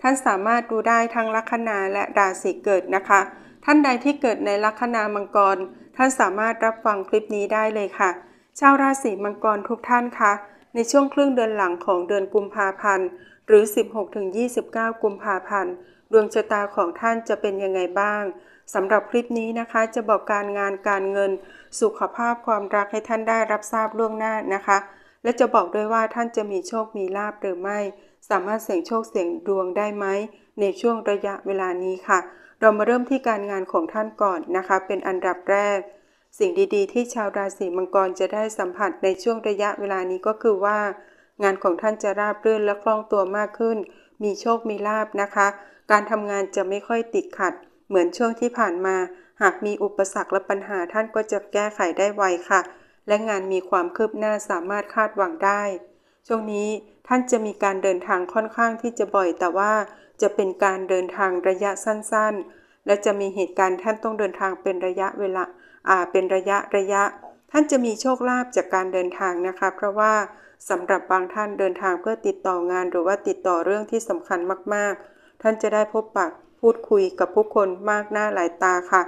ท่านสามารถดูได้ทั้งลัคนาและราศีเกิดนะคะ ท่านใดที่เกิดในลัคนามังกร ท่านสามารถรับฟังคลิปนี้ได้เลยค่ะ ชาวราศีมังกรทุกท่านคะ ในช่วงครึ่งเดือนหลังของเดือนกุมภาพันธ์ หรือ 16-29 กุมภาพันธ์ ดวงชะตาของท่านจะเป็นยังไงบ้างสำหรับคลิปนี้นะคะจะบอกการงานการเงิน สุขภาพความรักให้ท่านได้รับทราบล่วงหน้านะคะ และจะบอกด้วยว่าท่านจะมีโชคมีลาบหรือไม่ สามารถเสี่ยงโชคเสี่ยงดวงได้ไหมในช่วงระยะเวลานี้ค่ะ เรามาเริ่มที่การงานของท่านก่อนนะคะ เป็นอันดับแรก สิ่งดีๆ ที่ชาวราศีมังกรจะได้สัมผัสในช่วงระยะเวลานี้ก็คือว่า งานของท่านจะราบรื่นและคล่องตัวมากขึ้น มีโชคมีลาบนะคะ การทำงานจะไม่ค่อยติดขัด เหมือนช่วงที่ผ่านมา หากมีอุปสรรคและปัญหาท่านก็จะแก้ไขได้ไวค่ะ และงานมีความคืบหน้าสามารถคาดหวังได้ ช่วงนี้ ท่านจะมีการเดินทางค่อนข้างที่จะบ่อย แต่ว่าจะเป็นการเดินทางระยะสั้นๆ และจะมีเหตุการณ์ท่านต้องเดินทางเป็นระยะเวลาอ่าเป็นระยะระยะ ท่านจะมีโชคลาภจากการเดินทางนะคะ เพราะว่าสำหรับบางท่านเดินทางเพื่อติดต่องาน หรือว่าติดต่อเรื่องที่สำคัญมากๆ ท่านจะได้พบปะพูดคุยกับผู้คนมากหน้าหลายตาค่ะ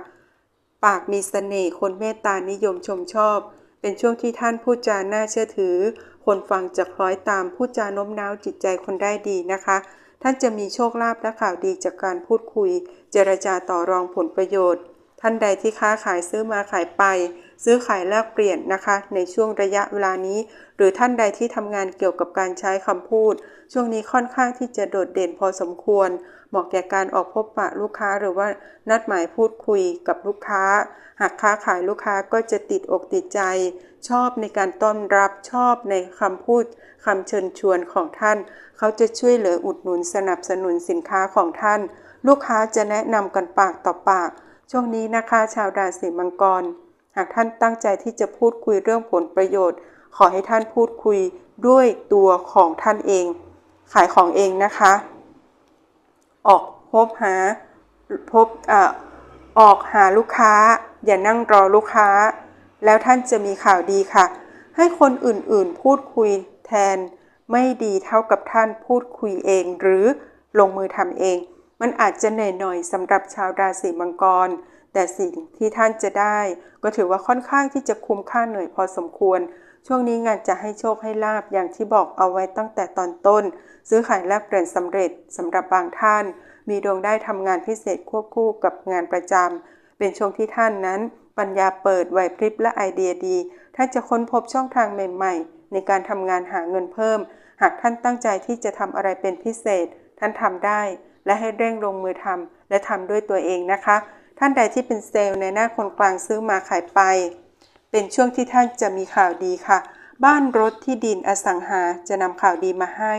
ปากมีเสน่ห์คนเมตตานิยมชมชอบ เป็นช่วงที่ท่านพูดจาน่าเชื่อถือ คนฟังจะคล้อยตามพูดจาโน้มน้าวจิตใจคนได้ดีนะคะ ท่านจะมีโชคลาภและข่าวดีจากการพูดคุย เจรจาต่อรองผลประโยชน์ ท่านใดที่ค้าขายซื้อมาขายไป ซื้อขายแลกเปลี่ยนนะคะ ในช่วงระยะเวลานี้ หรือท่านใดที่ทำงานเกี่ยวกับการใช้คำพูด ช่วงนี้ค่อนข้างที่จะโดดเด่นพอสมควร เหมาะแก่การออกพบปะลูกค้าหรือว่านัดหมายพูดคุยกับลูกค้า หากค้าขายลูกค้าก็จะติดอกติดใจ ชอบในการต้อนรับชอบในคำพูดคำเชิญชวนของท่าน เขาจะช่วยเหลืออุดหนุนสนับสนุนสินค้าของท่าน ลูกค้าจะแนะนำกันปากต่อปาก ช่วงนี้นะคะ ชาวราศีมังกร หากท่านตั้งใจที่จะพูดคุยเรื่องผลประโยชน์ ขอให้ท่านพูดคุยด้วยตัวของท่านเอง ขายของเองนะคะ ออกพบหาพบอออกหาลูกค้า อย่านั่งรอลูกค้า แล้วท่านจะมีข่าวดีค่ะ ให้คนอื่นๆ พูดคุยแทน ไม่ดีเท่ากับท่านพูดคุยเอง หรือลงมือทำเอง มันอาจจะเหนื่อยหน่อยสำหรับชาวราศีมังกร แต่สิ่งที่ท่านจะได้ ก็ถือว่าค่อนข้างที่จะคุ้มค่าเหนื่อยพอสมควร ช่วงนี้งานจะให้โชคให้ลาบอย่างที่บอกเอาไว้ตั้งแต่ตอนต้น ซื้อขายแลกเปลี่ยนสำเร็จสำหรับบางท่าน มีดวงได้ทำงานพิเศษควบคู่กับงานประจำเป็นช่วงที่ท่านนั้น ปัญญาเปิดไหวพริบและไอเดียดีท่านจะค้นพบช่องทางใหม่ ๆ ในการทำงานหาเงินเพิ่ม หากท่านตั้งใจที่จะทำอะไรเป็นพิเศษ ท่านทำได้ และให้เร่งลงมือทำและทำด้วยตัวเองนะคะ ท่านใดที่เป็นเซลล์ในหน้าคนกลางซื้อมาขายไป เป็นช่วงที่ท่านจะมีข่าวดีค่ะ บ้านรถที่ดินอสังหาจะนำข่าวดีมาให้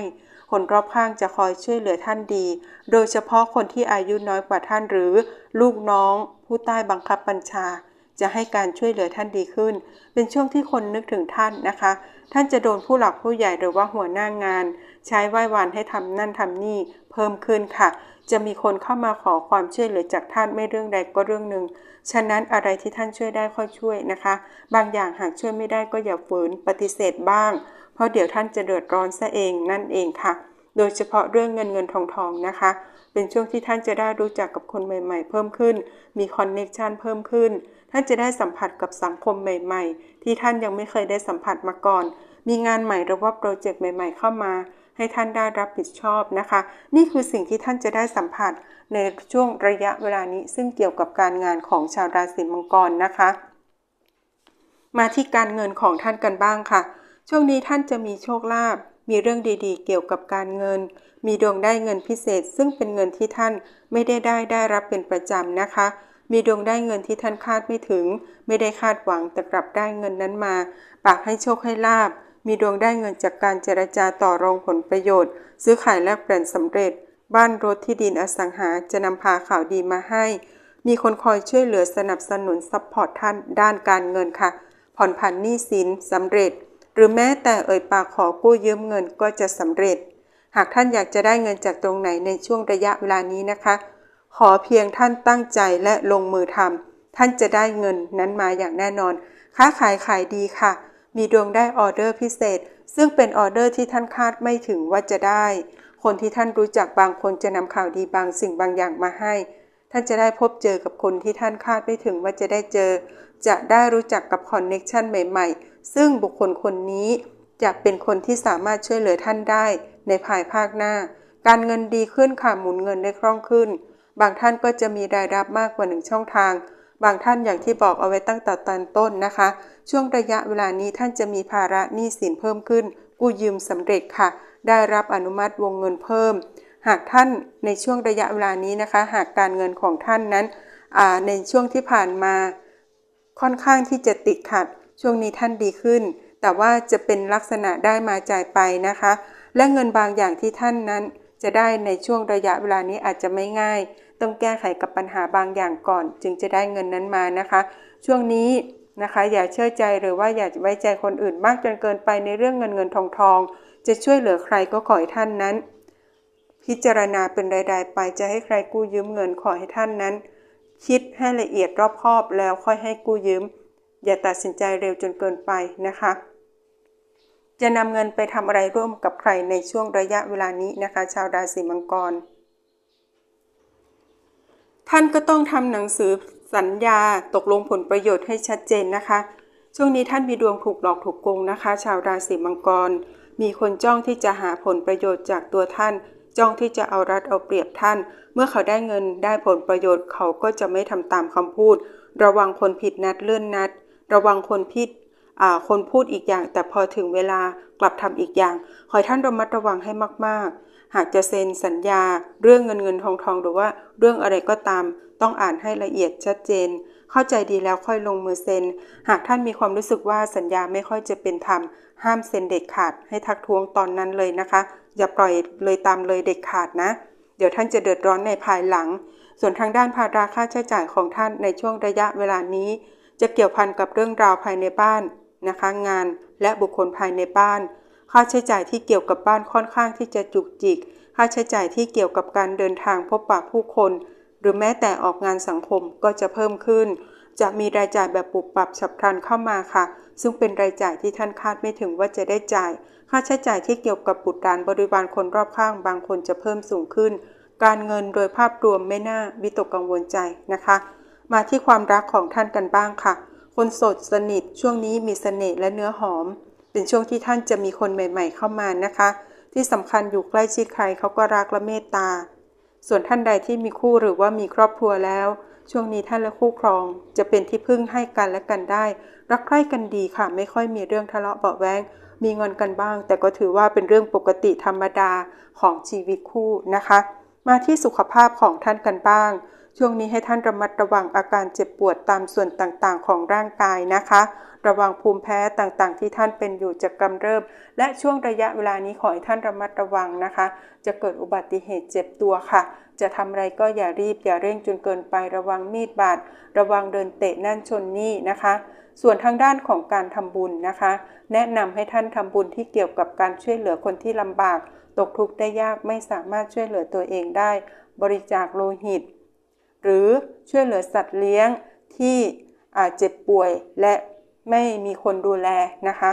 คนรอบข้างจะคอยช่วยเหลือท่านดี โดยเฉพาะคนที่อายุน้อยกว่าท่านหรือ ลูกน้อง ผู้ใต้บังคับบัญชา จะให้การช่วยเหลือท่านดีขึ้น เป็นช่วงที่คนนึกถึงท่านนะคะ ท่านจะโดนผู้หลักผู้ใหญ่หรือว่าหัวหน้างาน ใช้ไหว้วานให้ทำนั่นทำนี่เพิ่มขึ้นค่ะ จะมีคนเข้ามาขอความช่วยเหลือจากท่านไม่เรื่องใดก็เรื่องหนึ่ง ฉะนั้นอะไรที่ท่านช่วยได้ค่อยช่วยนะคะ บางอย่างหากช่วยไม่ได้ก็อย่าฝืนปฏิเสธบ้าง เพราะเดี๋ยวท่านจะเดือดร้อนซะเองนั่นเองค่ะ โดยเฉพาะเรื่องเงินเงินทองทองนะคะเป็นช่วงที่ท่านจะได้รู้จักกับคนใหม่ ๆ เพิ่มขึ้น มีคอนเน็ชันเพิ่มขึ้น ท่านจะได้สัมผัสกับสังคมใหม่ ๆ ที่ท่านยังไม่เคยได้สัมผัสมาก่อน มีงานใหม่หรือว่าโปรเจกต์ใหม่ ๆ เข้ามา ให้ท่านได้รับผิดชอบนะคะ นี่คือสิ่งที่ท่านจะได้สัมผัสในช่วงระยะเวลานี้ ซึ่งเกี่ยวกับการงานของชาวราศีมังกรนะคะ มาที่การเงินของท่านกันบ้างค่ะ ช่วงนี้ท่านจะมีโชคลาภมีเรื่องดีๆ เกี่ยวกับการเงิน มีดวงได้เงินพิเศษ ซึ่งเป็นเงินที่ท่านไม่ได้ได้ได้รับเป็นประจำนะคะ มีดวงได้เงินที่ท่านคาดไม่ถึง ไม่ได้คาดหวังแต่กลับได้เงินนั้นมา ปากให้โชคให้ลาบ มีดวงได้เงินจากการเจรจาต่อรองผลประโยชน์ ซื้อขายแลกเปลี่ยนสำเร็จ บ้านรถที่ดินอสังหาจะนำพาข่าวดีมาให้ มีคนคอยช่วยเหลือสนับสนุนซัพพอร์ตท่านด้านการเงินค่ะ ผ่อนผันหนี้สินสำเร็จ หรือแม้แต่เอ่ยปากขอกู้ยืมเงินก็จะสำเร็จ หากท่านอยากจะได้เงินจากตรงไหนในช่วงระยะเวลานี้นะคะ ขอเพียงท่านตั้งใจและลงมือทำท่านจะได้เงินนั้นมาอย่างแน่นอน ค้าขายขายดีค่ะ มีดวงได้ออเดอร์พิเศษ ซึ่งเป็นออเดอร์ที่ท่านคาดไม่ถึงว่าจะได้ คนที่ท่านรู้จักบางคนจะนำข่าวดีบางสิ่งบางอย่างมาให้ ท่านจะได้พบเจอกับคนที่ท่านคาดไม่ถึงว่าจะได้เจอ จะได้รู้จักกับคอนเน็ชันใหม่ ๆ ซึ่งบุคคลคนนี้จะเป็นคนที่สามารถช่วยเหลือท่านได้ในภายภาคหน้า การเงินดีขึ้นค่ะหมุนเงินได้คล่องขึ้น บางท่านก็จะมีรายรับมากกว่าหนึ่งช่องทาง บางท่านอย่างที่บอกเอาไว้ตั้งแต่ตอนต้นนะคะ ช่วงระยะเวลานี้ท่านจะมีภาระหนี้สินเพิ่มขึ้น กู้ยืมสำเร็จค่ะ ได้รับอนุมัติวงเงินเพิ่ม หากท่านในช่วงระยะเวลานี้นะคะ หากการเงินของท่านนั้นในช่วงที่ผ่านมา ค่อนข้างที่จะติดขัด ช่วงนี้ท่านดีขึ้น แต่ว่าจะเป็นลักษณะได้มาจ่ายไปนะคะ และเงินบางอย่างที่ท่านนั้นจะได้ในช่วงระยะเวลานี้อาจจะไม่ง่าย ต้องแก้ไขกับปัญหาบางอย่างก่อน จึงจะได้เงินนั้นมานะคะ ช่วงนี้นะคะ อย่าเชื่อใจหรือว่าอย่าไว้ใจคนอื่นมากจนเกินไปในเรื่องเงินเงินทองทอง จะช่วยเหลือใครก็ขอให้ท่านนั้น พิจารณาเป็นรายๆไปจะให้ใครกู้ยืมเงินขอให้ท่านนั้น คิดให้ละเอียดรอบคอบแล้วค่อยให้กู้ยืม อย่าตัดสินใจเร็วจนเกินไปนะคะจะนำเงินไปทำอะไรร่วมกับใครในช่วงระยะเวลานี้นะคะ ชาวราศีมังกร ท่านก็ต้องทำหนังสือสัญญาตกลงผลประโยชน์ให้ชัดเจนนะคะ ช่วงนี้ท่านมีดวงถูกหลอกถูกโกงนะคะ ชาวราศีมังกร มีคนจ้องที่จะหาผลประโยชน์จากตัวท่าน จ้องที่จะเอารัดเอาเปรียบท่าน เมื่อเขาได้เงินได้ผลประโยชน์เขาก็จะไม่ทำตามคำพูด ระวังคนผิดนัดเลื่อนนัด ระวังคนผิดคนพูดอีกอย่าง แต่พอถึงเวลากลับทำอีกอย่าง ขอให้ท่านระมัดระวังให้มากๆ หากจะเซ็นสัญญา เรื่องเงินเงินทองทองหรือว่าเรื่องอะไรก็ตาม ต้องอ่านให้ละเอียดชัดเจน เข้าใจดีแล้วค่อยลงมือเซ็น หากท่านมีความรู้สึกว่าสัญญาไม่ค่อยจะเป็นธรรม ห้ามเซ็นเด็ดขาดให้ทักท้วงตอนนั้นเลยนะคะ อย่าปล่อยเลยตามเลยเด็ดขาดนะ เดี๋ยวท่านจะเดือดร้อนในภายหลัง ส่วนทางด้านภาระค่าใช้จ่ายของท่านในช่วงระยะเวลานี้ จะเกี่ยวพันกับเรื่องราวภายในบ้านนะคะ งานและบุคคลภายในบ้าน ค่าใช้จ่ายที่เกี่ยวกับบ้านค่อนข้างที่จะจุกจิก ค่าใช้จ่ายที่เกี่ยวกับการเดินทางพบปะผู้คน หรือแม้แต่ออกงานสังคมก็จะเพิ่มขึ้น จะมีรายจ่ายแบบปุบปรับฉับพลันเข้ามาค่ะ ซึ่งเป็นรายจ่ายที่ท่านคาดไม่ถึงว่าจะได้จ่าย ค่าใช้จ่ายที่เกี่ยวกับบุตรหลานบริวารคนรอบข้าง บางคนจะเพิ่มสูงขึ้น การเงินโดยภาพรวมไม่น่าวิตกกังวลใจนะคะ มาที่ความรักของท่านกันบ้างค่ะ คนโสดสนิทช่วงนี้มีเสน่ห์และเนื้อหอม เป็นช่วงที่ท่านจะมีคนใหม่ ๆ เข้ามานะคะ ที่สำคัญอยู่ใกล้ชิดใครเขาก็รักและเมตตา ส่วนท่านใดที่มีคู่หรือว่ามีครอบครัวแล้ว ช่วงนี้ท่านและคู่ครอง จะเป็นที่พึ่งให้กันและกันได้ รักใคร่กันดีค่ะ ไม่ค่อยมีเรื่องทะเลาะเบาแวงมีงอนกันบ้าง แต่ก็ถือว่าเป็นเรื่องปกติธรรมดาของชีวิตคู่นะคะ มาที่สุขภาพของท่านกันบ้าง ช่วงนี้ให้ท่านระมัดระวังอาการเจ็บปวดตามส่วนต่างๆ ของร่างกายนะคะ ระวังภูมิแพ้ต่างๆ ที่ท่านเป็นอยู่จะกำเริบ และช่วงระยะเวลานี้ขอให้ท่านระมัดระวังนะคะ จะเกิดอุบัติเหตุเจ็บตัวค่ะ จะทำอะไรก็อย่ารีบอย่าเร่งจนเกินไประวังมีดบาดระวังเดินเตะนั่นชนนี่นะคะ ส่วนทางด้านของการทำบุญนะคะ แนะนำให้ท่านทำบุญที่เกี่ยวกับการช่วยเหลือคนที่ลำบาก ตกทุกข์ได้ยากไม่สามารถช่วยเหลือตัวเองได้ บริจาคโลหิต หรือช่วยเหลือสัตว์เลี้ยงที่อาจเจ็บป่วยและไม่มีคนดูแลนะคะ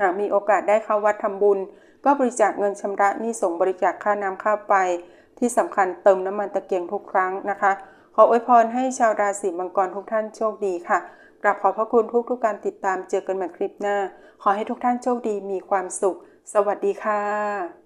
หากมีโอกาสได้เข้าวัดทำบุญ ก็บริจาคเงินชำระหนี้ส่งบริจาคค่าน้ำค่าไฟที่สำคัญเติมน้ำมันตะเกียงทุกครั้งนะคะ ขออวยพรให้ชาวราศีมังกรทุกท่านโชคดีค่ะกราบขอบพระคุณทุกทุกการติดตามเจอกันใหม่คลิปหน้า ขอให้ทุกท่านโชคดีมีความสุข สวัสดีค่ะ